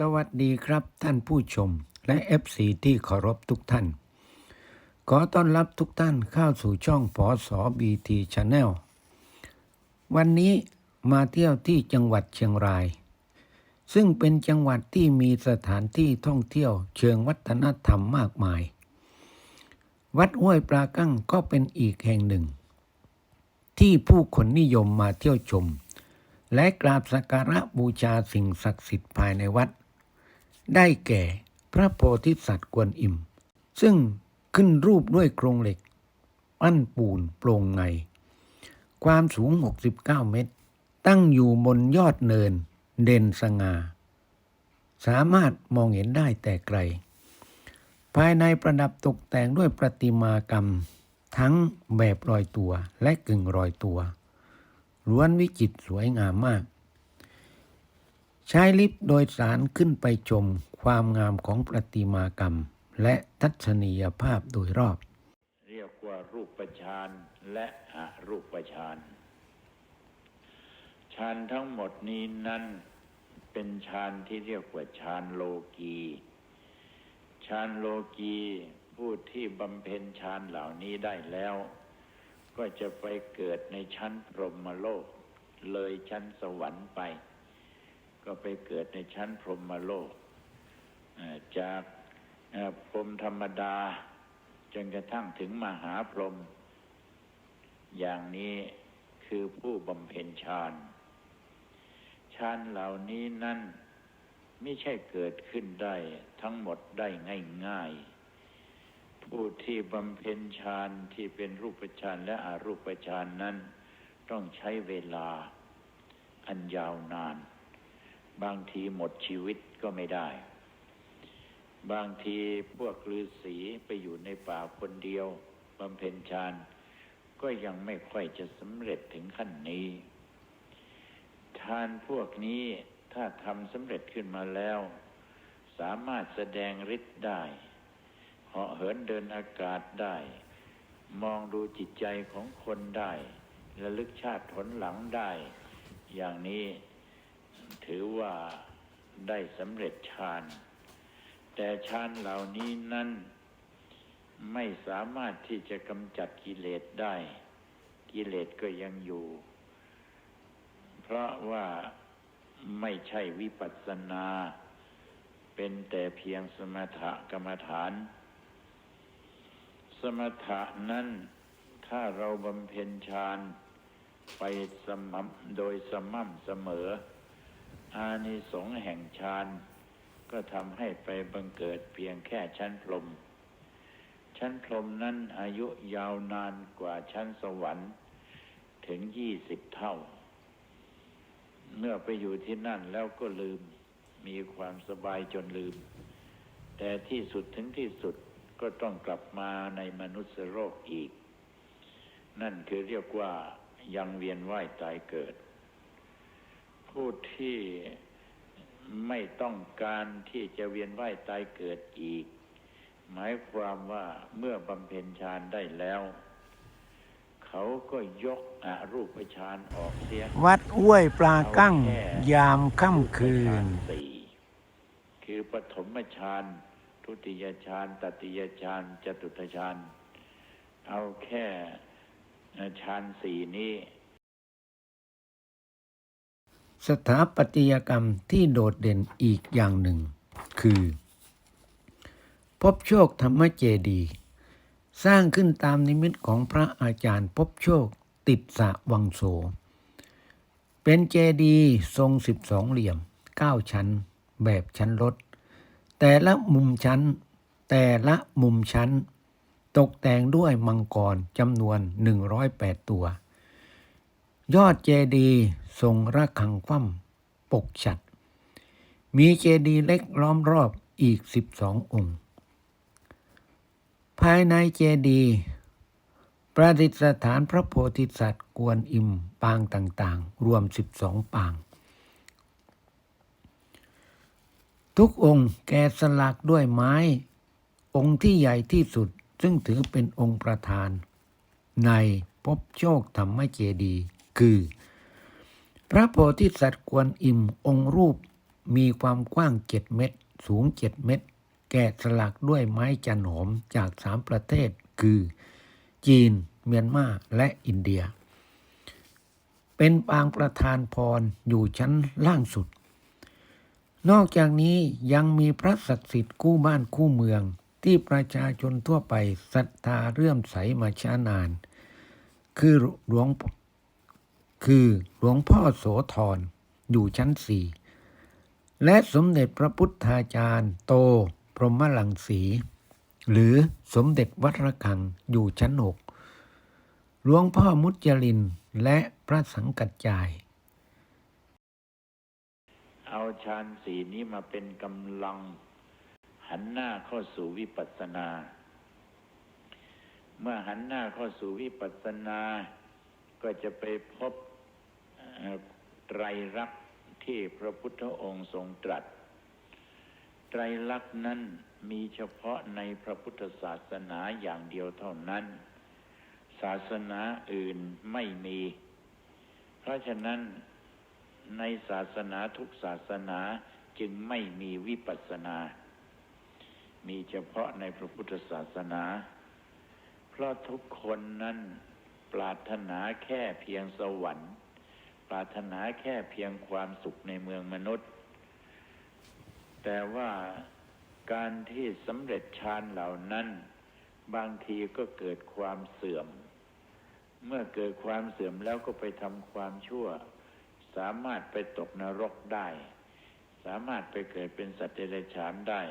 สวัสดีครับท่านผู้ชมและ FC ที่เคารพทุกท่าน ขอต้อนรับทุกท่านเข้าสู่ช่องพอสอบีทีชาแนลวันนี้มาเที่ยวที่จังหวัดเชียงราย ซึ่งเป็นจังหวัดที่มีสถานที่ท่องเที่ยวเชิงวัฒนธรรมมากมาย วัดห้วยปลากั้งก็เป็นอีกแห่งหนึ่ง ที่ผู้คนนิยมมาเที่ยวชม และกราบสักการะบูชาสิ่งศักดิ์สิทธิ์ภายในวัด ได้แก่พระโพธิสัตว์กวนอิม ซึ่งขึ้นรูปด้วยโครงเหล็ก ปั้นปูนโปร่งไง ความสูง 69 เมตร ตั้งอยู่บนยอดเนินเด่นสง่า สามารถมองเห็นได้แต่ไกล ภายในประดับตกแต่งด้วยประติมากรรม ทั้งแบบรอยตัวและกึ่งรอยตัวล้วนวิจิตรสวยงามมาก ใช้ลิฟต์โดยสารขึ้นไปชมความงามของประติมากรรม และทัศนียภาพโดยรอบ เรียกว่ารูปฌานและอรูปฌานฌานทั้งหมดนี้นั้นเป็นฌานที่เรียกว่าฌานโลกีฌานโลกีผู้ที่บำเพ็ญฌานเหล่านี้ได้แล้ว ก็จะไปเกิดในชั้นพรหมโลก เลยชั้นสวรรค์ไป ก็ไปเกิดในชั้นพรหมโลก จากพรหมธรรมดา จนกระทั่งถึงมหาพรหมอย่างนี้คือผู้บำเพ็ญฌานฌานเหล่านี้นั่นไม่ใช่เกิดขึ้นได้ทั้งหมดได้ง่ายๆ ผู้ที่บำเพ็ญฌานที่เป็นรูปฌานและอรูปฌานนั้น ต้องใช้เวลาอันยาวนาน บางทีหมดชีวิตก็ไม่ได้ บางทีพวกฤาษีไปอยู่ในป่าคนเดียวบำเพ็ญฌานก็ยังไม่ค่อยจะสำเร็จถึงขั้นนี้ฌานพวกนี้ถ้าทำสำเร็จขึ้นมาแล้ว สามารถแสดงฤทธิ์ได้เหาะเหินเดินอากาศได้ มองดูจิตใจของคนได้ระลึกชาติผลหลังได้ อย่างนี้ ถือว่าได้สำเร็จฌาน แต่ฌานเหล่านี้นั้นไม่สามารถที่จะกำจัดกิเลสได้ กิเลสก็ยังอยู่ เพราะว่าไม่ใช่วิปัสสนา เป็นแต่เพียงสมถกรรมฐาน สมถะนั้นถ้าเราบำเพ็ญฌานไปสม่ำโดยสม่ำเสมอ อานิสงส์แห่งฌานก็ทำให้ไปบังเกิดเพียงแค่ชั้นพรม ชั้นพรมนั้นอายุยาวนานกว่าชั้นสวรรค์ถึงยี่สิบเท่า เมื่อไปอยู่ที่นั่นแล้วก็ลืม มีความสบายจนลืม แต่ที่สุดถึงที่สุดก็ต้องกลับมาในมนุษย์โลกอีก นั่นคือเรียกว่ายังเวียนว่ายตายเกิด ผู้ที่ไม่ต้องการที่จะเวียนว่ายตายเกิดอีก หมายความว่าเมื่อบำเพ็ญฌานได้แล้ว เขาก็ยกอรูปฌานออกเสียวัดห้วยปลากั้ง ยามค่ำคืนสี่คือปฐมฌานทุติยฌานตติยฌานจตุตฌานเอาแค่ฌานสี่นี้ สถาปัตยกรรมที่โดดเด่นอีกอย่างหนึ่ง คือ พบโชคธรรมเจดี สร้างขึ้นตามนิมิตของพระอาจารย์พบโชคติดสะวังโส เป็นเจดีทรงสิบสองเหลี่ยมเก้าชั้น แบบชั้นรถ แต่ละมุมชั้น แต่ละมุมชั้น ตกแต่งด้วยมังกรจำนวน 108 ตัว ยอดเจดีทรงระฆังคว่ำปกฉัด มีเจดีเล็กล้อมรอบอีก12ององค์ ภายในเจดีประดิษฐานพระโพธิสัตว์กวนอิมปางต่างๆ รวม12ปาง ทุกองค์แกสลักด้วยไม้ องค์ที่ใหญ่ที่สุดซึ่งถือเป็นองค์ประธาน ในพบโชคธรรมเจดีย์ คือ พระโพธิสัตว์กวนอิมองค์รูปมีความกว้าง7เมตร สูง7เมตร แกะสลักด้วยไม้จันหอมจากสามประเทศ คือ จีน เมียนมาและอินเดีย เป็นปางประธานพรอยู่ชั้นล่างสุด นอกจากนี้ยังมีพระศักดิ์สิทธิ์คู่บ้านคู่เมืองที่ประชาชนทั่วไปศรัทธาเรื่อมใสมาช้านาน คือหลวง คือหลวงพ่อโสธรอยู่ชั้นสี่และสมเด็จพระพุทธาจารย์โตพรหมลังสี หรือสมเด็จวัดระฆังอยู่ชั้นหกหลวงพ่อมุจลินและพระสังกัจจาย เอาฌานสีนี้มาเป็นกำลัง หันหน้าเข้าสู่วิปัสสนา เมื่อหันหน้าเข้าสู่วิปัสสนา ก็จะไปพบ ไตรลักษณ์ที่พระพุทธองค์ทรงตรัส ไตรลักษณ์นั้นมีเฉพาะในพระพุทธศาสนาอย่างเดียวเท่านั้น ศาสนาอื่นไม่มี เพราะฉะนั้นในศาสนาทุกศาสนาจึงไม่มีวิปัสสนา มีเฉพาะในพระพุทธศาสนา เพราะทุกคนนั้นปรารถนาแค่เพียงสวรรค์ ปรารถนาแค่เพียงความสุขในเมืองมนุษย์ แต่ว่าการที่สำเร็จฌานเหล่านั้น บางทีก็เกิดความเสื่อม เมื่อเกิดความเสื่อมแล้วก็ไปทำความชั่ว สามารถไปตกนรกได้ สามารถไปเกิดเป็นสัตว์เดรัจฉานได้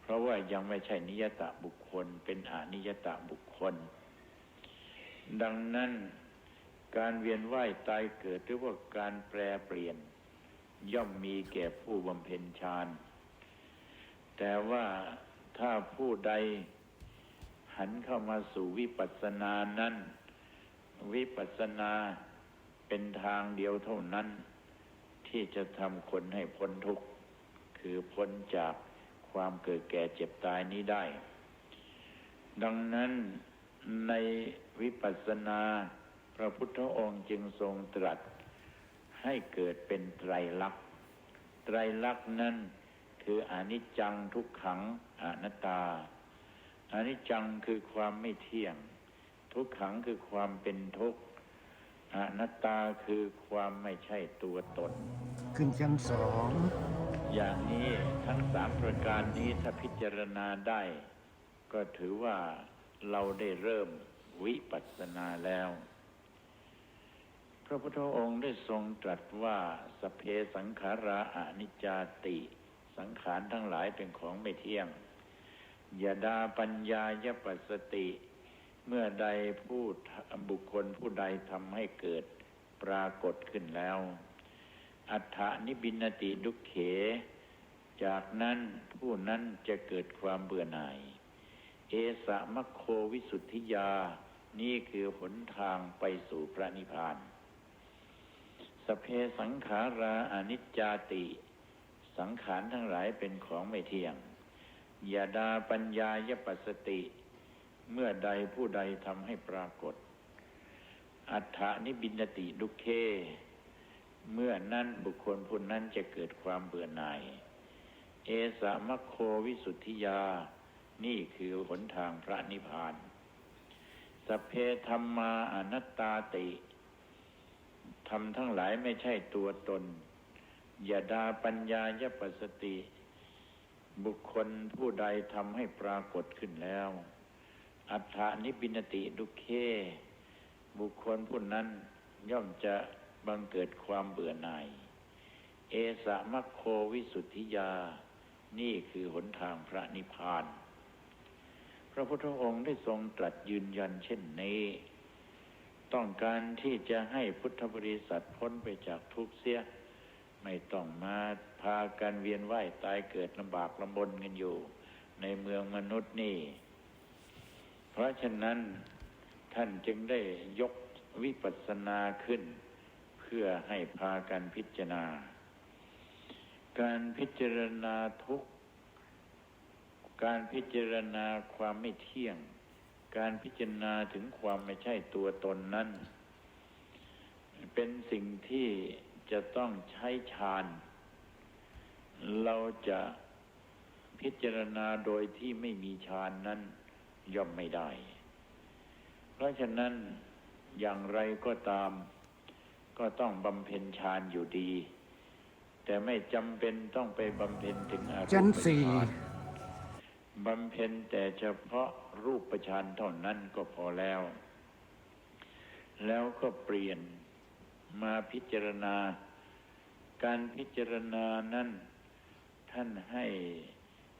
เพราะว่ายังไม่ใช่นิยตะบุคคล เป็นอนิยตะบุคคล ดังนั้น การเวียนว่ายตายเกิดหรือว่าการแปรเปลี่ยน ย่อมมีแก่ผู้บำเพ็ญฌาน แต่ว่าถ้าผู้ใดหันเข้ามาสู่วิปัสสนานั้น วิปัสสนาเป็นทางเดียวเท่านั้น ที่จะทำคนให้พ้นทุกข์ คือพ้นจากความเกิดแก่เจ็บตายนี้ได้ ดังนั้นในวิปัสสนา ระพุทธองค์จึงทรงตรัสให้เกิดเป็นไตรลักษณ์ ไตรลักษณ์นั้นคืออนิจจังทุกขังอนัตตาอนิจจังคือความไม่เที่ยง ทุกขังคือความเป็นทุกข์อนัตตาคือความไม่ใช่ตัวตน ขึ้นชั้นสองอย่างนี้ทั้งสามประการนี้ถ้าพิจารณาได้ ก็ถือว่าเราได้เริ่มวิปัสสนาแล้วพ ระพุทธองค์ได้ทรงตรัสว่าสเพสังขาราอนิจจาติ สังขารทั้งหลายเป็นของไม่เที่ยงยาดาปัญญายปัสติ เมื่อใดผู้บุคคลผู้ใดทำให้เกิดปรากฏขึ้นแล้ว อัฏฐานิบินติดุเข จากนั้นผู้นั้นจะเกิดความเบื่อหน่าย เอสะมะโควิสุทธิยา นี่คือหนทางไปสู่พระนิพพาน เพสังขาราอนิจจาติ สังขารทั้งหลายเป็นของไม่เที่ยงยาดาปัญญายปัสติ เมื่อใดผู้ใดทำให้ปรากฏ อัฏฐานิบินติดุเค เมื่อนั้นบุคคลผู้นั้นจะเกิดความเบื่อหน่าย เอสะมะโควิสุทธิยา นี่คือหนทางพระนิพพานสเพธรรมาอนัตตาติ ทำทั้งหลายไม่ใช่ตัวตนยาดาปัญญายปสสติ บุคคลผู้ใดทำให้ปรากฏขึ้นแล้ว อัฏฐานิปินติดุเค บุคคลผู้นั้นย่อมจะบังเกิดความเบื่อหน่าย เอสะมัคโควิสุทธิยา นี่คือหนทางพระนิพพาน พระพุทธองค์ได้ทรงตรัสยืนยันเช่นนี้ ต้องการที่จะให้พุทธบริษัทพ้นไปจากทุกข์เสีย ไม่ต้องมาพากันเวียนว่ายตายเกิดลำบากลำบนกันอยู่ ในเมืองมนุษย์นี่ เพราะฉะนั้นท่านจึงได้ยกวิปัสสนาขึ้น เพื่อให้พากันพิจารณา การพิจารณาทุกการพิจารณาความไม่เที่ยง การพิจารณาถึงความไม่ใช่ตัวตนนั้น เป็นสิ่งที่จะต้องใช้ฌาน เราจะพิจารณาโดยที่ไม่มีฌานนั้นย่อมไม่ได้ เพราะฉะนั้นอย่างไรก็ตาม ก็ต้องบำเพ็ญฌานอยู่ดี แต่ไม่จำเป็นต้องไปบำเพ็ญถึงอรูปชั้นสี่ฌาน บำเพ็ญแต่เฉพาะรูปฌานเท่านั้นก็พอแล้ว แล้วก็เปลี่ยนมาพิจารณา การพิจารณานั้นท่านให้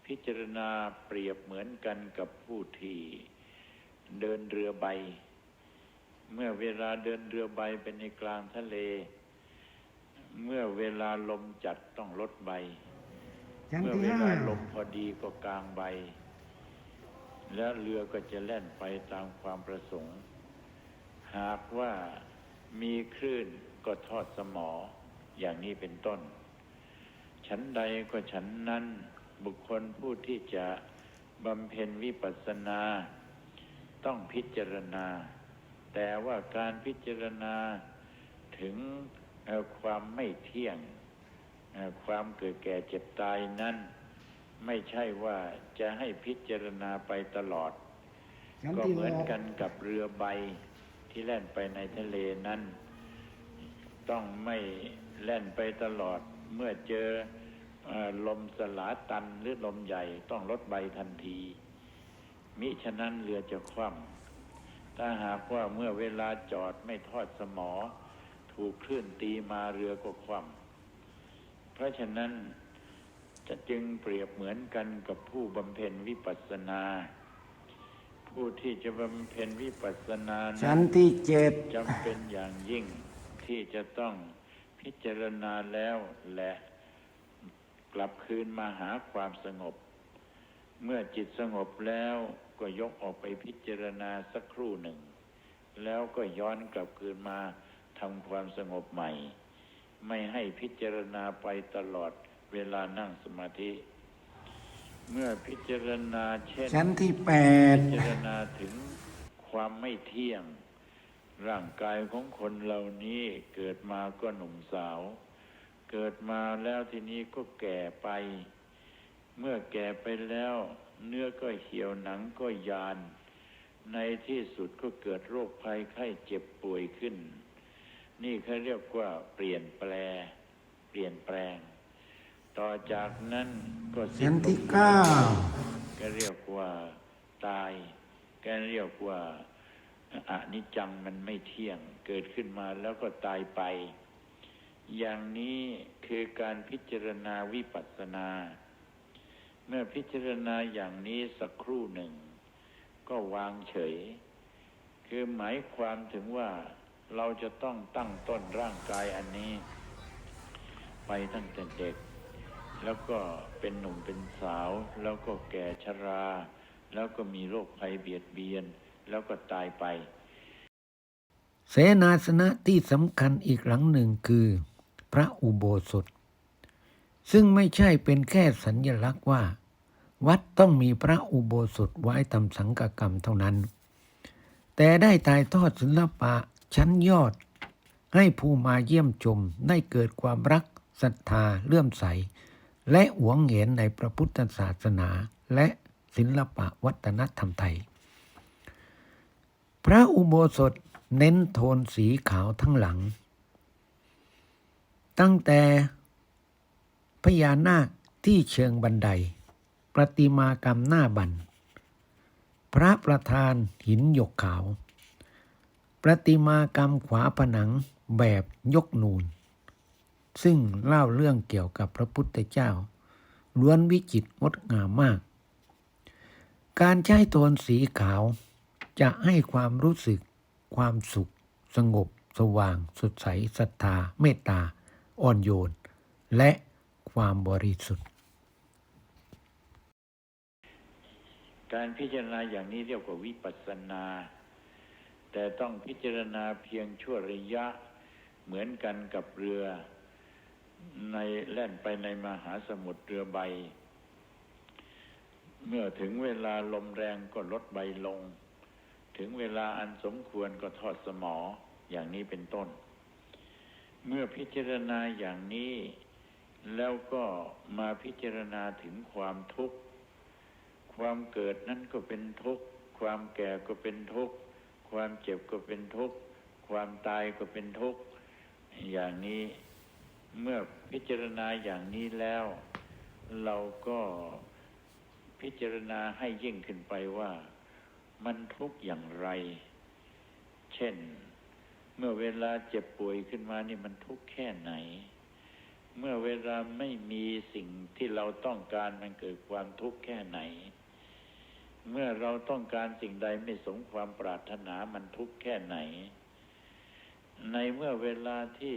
พิจารณาเปรียบเหมือนกันกับผู้ที่เดินเรือใบ เมื่อเวลาเดินเรือใบเป็นในกลางทะเล เมื่อเวลาลมจัดต้องลดใบ ชั้นเมื่อที่เวห้าลาลมพอดีก็กลางใบ แล้วเรือก็จะแล่นไปตามความประสงค์ หากว่ามีคลื่นก็ทอดสมออย่างนี้เป็นต้น ฉันใดก็ฉันนั้นบุคคลผู้ที่จะบำเพ็ญวิปัสสนา ต้องพิจารณา แต่ว่าการพิจารณาถึงเอ่อความไม่เที่ยงเอ่อ ความเกิดแก่เจ็บตายนั้น ไม่ใช่ว่าจะให้พิจารณาไปตลอดชั้นก็ที่เหหมือนกกันกับเรือใบที่แล่นไปในทะเลนั้น ต้องไม่แล่นไปตลอดเมื่อเจอเอ่อลมสลาตันหรือลมใหญ่ต้องลดใบทันที มิฉะนั้นเรือจะคว่ำถ้าหากว่าเมื่อเวลาจอดไม่ทอดสมอ ถูกคลื่นตีมาเรือก็คว่ำ เพราะฉะนั้นจะจึงเปรียบเหมือนกันกับผู้บำเพ็ญวิปัสสนา ผู้ที่จะบำเพ็ญวิปัสสนาชั้นั้นนที่เจ็ดจำเป็นอย่างยิ่งที่จะต้องพิจารณาแล้วและกลับคืนมาหาความสงบ เมื่อจิตสงบแล้วก็ยกออกไปพิจารณาสักครู่หนึ่ง แล้วก็ย้อนกลับคืนมาทำความสงบใหม่ ไม่ให้พิจารณาไปตลอดเวลานั่งสมาธิ เมื่อพิจารณาเช่นชั้นที่แปดพิจารณาถึงความไม่เที่ยง ร่างกายของคนเหล่านี้เกิดมาก็หนุ่มสาว เกิดมาแล้วทีนี้ก็แก่ไป เมื่อแก่ไปแล้ว เนื้อก็เหี่ยวหนังก็ยาน ในที่สุดก็เกิดโรคภัยไข้เจ็บป่วยขึ้น นี่เขาเรียกว่าเปลี่ยนแปล เปลี่ยนแปลง ต่อจากนั้นก็สิ้นที่เก้าก็เรียกว่าตายก็เรียกว่าอนิจจังมันไม่เที่ยง เกิดขึ้นมาแล้วก็ตายไป อย่างนี้คือการพิจารณาวิปัสสนา เมื่อพิจารณาอย่างนี้สักครู่หนึ่ง ก็วางเฉย คือหมายความถึงว่า เราจะต้องตั้งต้นร่างกายอันนี้ ไปตั้งแต่เด็ก แล้วก็เป็นหนุ่มเป็นสาว แล้วก็แก่ชรา แล้วก็มีโรคภัยเบียดเบียน แล้วก็ตายไป เสนาสนะที่สำคัญอีกหลังหนึ่งคือ พระอุโบสถ ซึ่งไม่ใช่เป็นแค่สัญญลักษณ์ว่า วัดต้องมีพระอุโบสถไว้ทำสังฆกรรมเท่านั้น แต่ได้ถ่ายทอดศิลปะ ชั้นยอด ให้ผู้มาเยี่ยมชมได้เกิดความรักศรัทธาเลื่อมใส และหวงเห็นในพระพุทธศาสนา และศิลปะวัฒนธรรมไทย พระอุโบสถเน้นโทนสีขาวทั้งหลัง ตั้งแต่พญานาคที่เชิงบันได ประติมากรรมหน้าบัน พระประธานหินหยกขาว ประติมากรรมขวาผนังแบบยกนูน ซึ่งเล่าเรื่องเกี่ยวกับพระพุทธเจ้า ล้วนวิจิตรงดงามมาก การใช้โทนสีขาวจะให้ความรู้สึก ความสุข สงบ สว่าง สดใสศรัทธา เมตตา อ่อนโยน และความบริสุทธิ์ การพิจารณาอย่างนี้เรียกว่าวิปัสสนา แต่ต้องพิจารณาเพียงชั่วระยะเหมือนกันกับเรือในแล่นไปในมหาสมุทรเรือใบ เมื่อถึงเวลาลมแรงก็ลดใบลง ถึงเวลาอันสมควรก็ทอดสมออย่างนี้เป็นต้น เมื่อพิจารณาอย่างนี้ แล้วก็มาพิจารณาถึงความทุกข์ ความเกิดนั่นก็เป็นทุกข์ ความแก่ก็เป็นทุกข์ ความเจ็บก็เป็นทุกข์ ความตายก็เป็นทุกข์ อย่างนี้เมื่อพิจารณาอย่างนี้แล้ว เราก็พิจารณาให้ยิ่งขึ้นไปว่ามันทุกข์อย่างไร เช่น เมื่อเวลาเจ็บป่วยขึ้นมานี่มันทุกข์แค่ไหน เมื่อเวลาไม่มีสิ่งที่เราต้องการมันเกิดความทุกข์แค่ไหน เมื่อเราต้องการสิ่งใดไม่สมความปรารถนามันทุกข์แค่ไหน ในเมื่อเวลาที่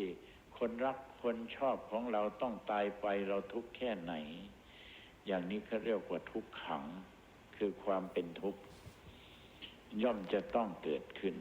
คนรักคนชอบของเราต้องตายไปเราทุกข์แค่ไหน อย่างนี้เขาเรียกว่าทุกขัง คือความเป็นทุกข์ย่อมจะต้องเกิดขึ้น